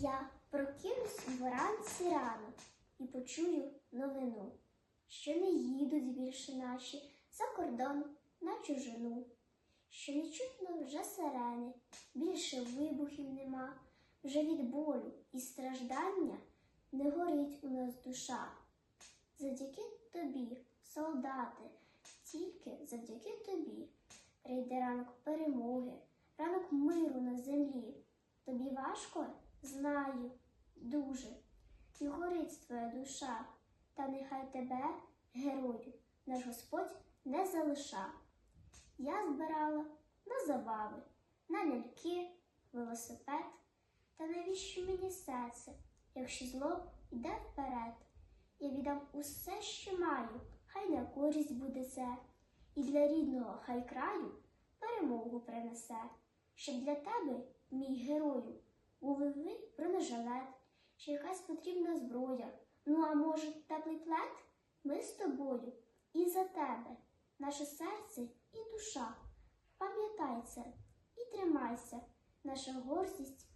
Я прокинусь вранці рано і почую новину, що не їдуть більше наші за кордон на чужину, що не чутно вже сирени, більше вибухів нема, вже від болю і страждання не горить у нас душа. Завдяки тобі, солдати, тільки завдяки тобі прийде ранок перемоги, ранок миру на землі. Тобі важко? Знаю, дуже. І горить твоя душа, та нехай тебе, герою, наш Господь не залиша. Я збирала на забави, на ляльки, велосипед. Та навіщо мені серце, якщо зло йде вперед? Я віддам усе, що маю, хай на користь буде це, і для рідного хай краю перемогу принесе, щоб для тебе, мій герою, новий бронежилет, чи якась потрібна зброя. Ну, а може, теплий плед? Ми з тобою і за тебе, наше серце і душа. Пам'ятай це і тримайся, наша гордість.